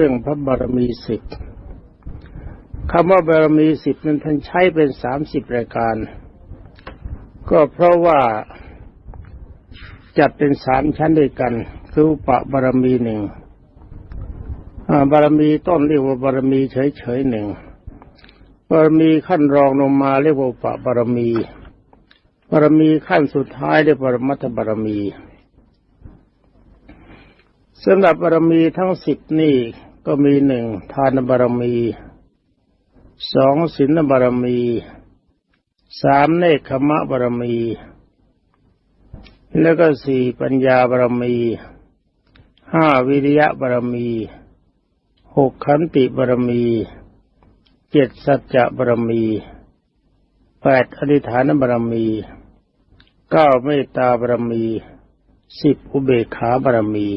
เรื่องพระบารมีสิบคำว่าบารมีสิบนั้นท่านใช้เป็นสามสิบรายการ ก็เพราะว่าจัดเป็นสามชั้นด้วยกัน คืออุปบารมีหนึ่งบารมีต้นเรียกว่าบารมีเฉยๆหนึ่งบารมีขั้นรองลงมาเรียกว่าอุปบารมีบารมีขั้นสุดท้ายเรียกว่าปรมัตถบารมีสำหรับบารมีทั้งสิบนี่ ก็มีหนึ่งทานบารมีสองศีลบารมีสามเนคขมะบารมี แล้วก็สี่ปัญญาบารมีห้าวิริยะบารมีหกขันติบารมีเจ็ดสัจจะบารมีแปดอธิฐานบารมีเก้าเมตตาบารมีสิบอุเบกขาบารมี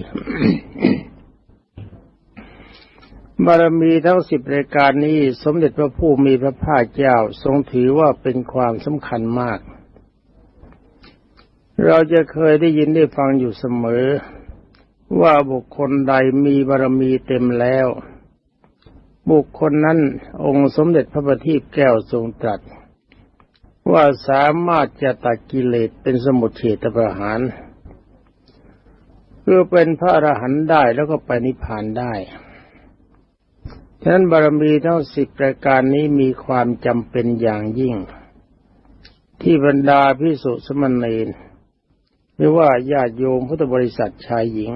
บารมีทั้งสิบรายการนี้สมเด็จพระผู้มีพระภาคเจ้าทรงถือว่าเป็นความสำคัญมาก เราจะเคยได้ยินได้ฟังอยู่เสมอ ว่าบุคคลใดมีบารมีเต็มแล้ว บุคคลนั้นองค์สมเด็จพระบัณฑิตแก้วทรงตรัส ว่าสามารถจะตัดกิเลสเป็นสมุทเฉตประหารคือเป็นพระอรหันต์ได้แล้วก็ไปนิพพานได้ ฉะนั้นบารมีทั้งสิบประการนี้มีความจำเป็นอย่างยิ่ง ที่บรรดาพิสุสมณีนหรือว่าญาติโยมพุทธบริษัทชายหญิง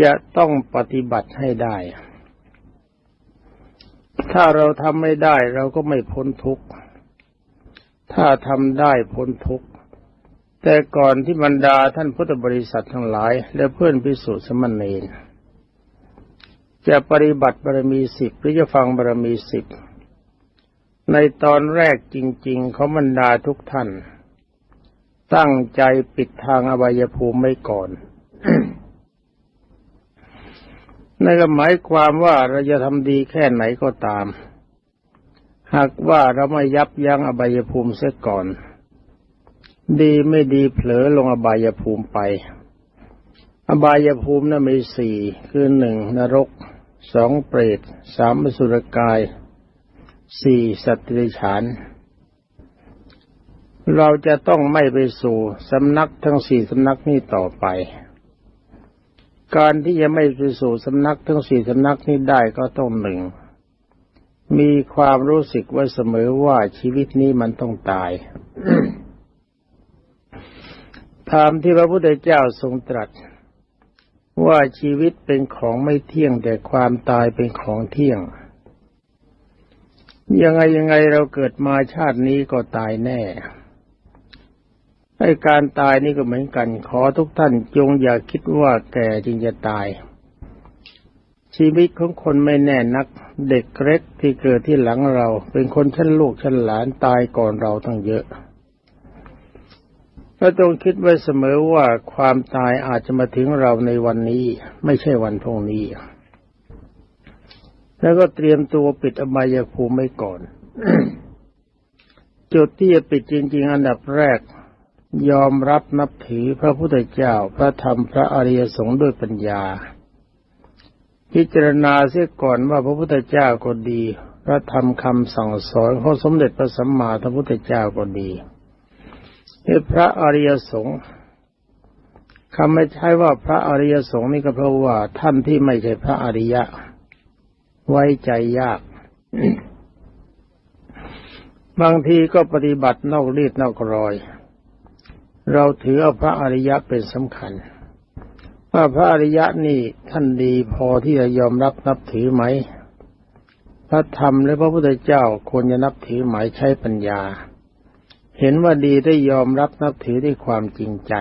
จะต้องปฏิบัติให้ได้ ถ้าเราทำไม่ได้เราก็ไม่พ้นทุกข์ ถ้าทำได้พ้นทุกข์ แต่ก่อนที่บรรดาท่านพุทธบริษัททั้งหลาย และเพื่อนพิสุสมณีน จะปฏิบัติบารมีสิบหรือจะฟังบารมีสิบในตอนแรกจริง ๆ เขาบรรดาทุกท่าน ตั้งใจปิดทางอบายภูมิไว้ก่อนนั่นก็หมายความว่าเราจะทำดีแค่ไหนก็ตาม หากว่าเราไม่ยับยั้งอบายภูมิเสียก่อน ดีไม่ดีเผลอลงอบายภูมิไป อบายภูมินั้นมีสี่คือหนึ่งนรก สองเปรตสามสุรกายสี่สัตว์ดิฉาน เราจะต้องไม่ไปสู่สำนักทั้งสี่สำนักนี้ต่อไป การที่จะไม่ไปสู่สำนักทั้งสี่สำนักนี้ได้ก็ต้องหนึ่ง มีความรู้สึกไว้เสมอว่าชีวิตนี้มันต้องตายตามที่พระพุทธเจ้าทรงตรัส ว่าชีวิตเป็นของไม่เที่ยงแต่ความตายเป็นของเที่ยง ยังไงยังไงเราเกิดมาชาตินี้ก็ตายแน่ไอ้การตายนี่ก็เหมือนกัน ขอทุกท่านจงอย่าคิดว่าแก่จึงจะตาย ชีวิตของคนไม่แน่นัก เด็กเล็กที่เกิดที่หลังเรา เป็นคนชั้นลูกชั้นหลานตายก่อนเราตั้งเยอะ ก็ต้องคิดไว้เสมอว่าความตายอาจจะมาถึงเราในวันนี้ ไม่ใช่วันพรุ่งนี้ แล้วก็เตรียมตัวปิดอบายภูมิไว้ก่อน จุดที่จะปิดจริง ๆ อันดับแรก ยอมรับนับถือพระพุทธเจ้าพระธรรมพระอริยสงฆ์ด้วยปัญญา พิจารณาเสียก่อนว่าพระพุทธเจ้าก็ดี พระธรรมคำสั่งสอนของสมเด็จพระสัมมาสัมพุทธเจ้าก็ดี คือพระอริยสงฆ์คำไม่ใช่ว่าพระอริยสงฆ์นี่ก็เพราะว่าท่านที่ไม่ใช่พระอริยะ ไว้ใจยาก บางทีก็ปฏิบัตินอกรีดนอกรอย เราถือเอาพระอริยะเป็นสำคัญว่าพระอริยะนี่ท่านดีพอที่จะยอมรับนับถือไหม พระธรรมและพระพุทธเจ้าควรจะนับถือหมายใช้ปัญญา เห็นว่าดีได้ยอมรับนับถือด้วยความจริงใจ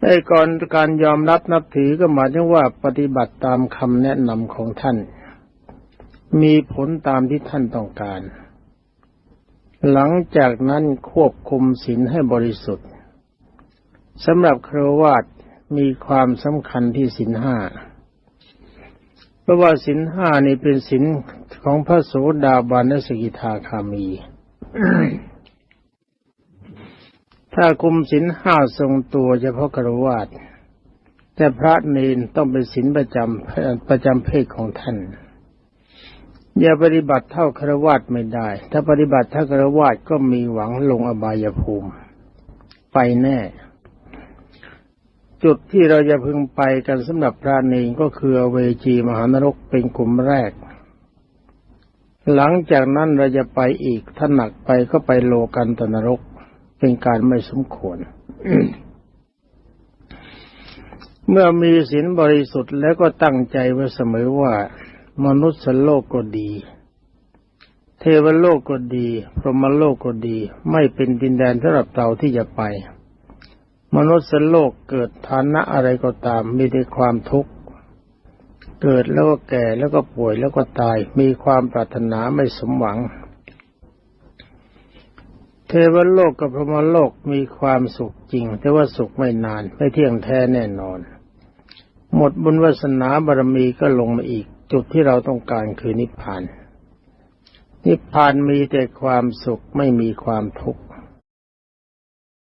ในก่อนการยอมรับนับถือก็หมายถึงว่าปฏิบัติตามคำแนะนำของท่าน มีผลตามที่ท่านต้องการ หลังจากนั้นควบคุมศีลให้บริสุทธิ์สำหรับครวาตมีความสำคัญที่ศีลห้า ราะว่าสินห้านี่เป็นสินของพระโสดาบันและสกิทาคามี ถ้าคุมสินห้าทรงตัวเฉพาะกรวาดแต่พระเนนต้องเป็นศีลประจำประจำเพศของท่าน อย่าปฏิบัติเท่าครวาสไม่ได้ ถ้าปฏิบัติเท่าครวาสก็มีหวังลงอบายภูมิ ไปแน่ จุดที่เราจะพึงไปกันสำหรับพระเนนก็คืออเวจีมหานรกเป็นกลุ่มแรก หลังจากนั้นเราจะไปอีกถ้าหนักไปก็ไปโลกันตนรก เป็นการไม่สมควร เมื่อมีศีลบริสุทธิ์แล้วก็ตั้งใจไว้เสมอว่ามนุษย์โลกก็ดี เทวโลกก็ดี พรหมโลกก็ดี ไม่เป็นดินแดนสำหรับเราที่จะไป มนุษย์โลกเกิดฐานะอะไรก็ตามมีแต่ความทุกข์ เกิดแล้วก็แก่แล้วก็ป่วยแล้วก็ตาย มีความปรารถนาไม่สมหวัง เทวโลกกับพรหมโลกมีความสุขจริง แต่ว่าสุขไม่นานไม่เที่ยงแท้แน่นอน หมดบุญวาสนาบารมีก็ลงมาอีก จุดที่เราต้องการคือนิพพาน นิพพานมีแต่ความสุขไม่มีความทุกข์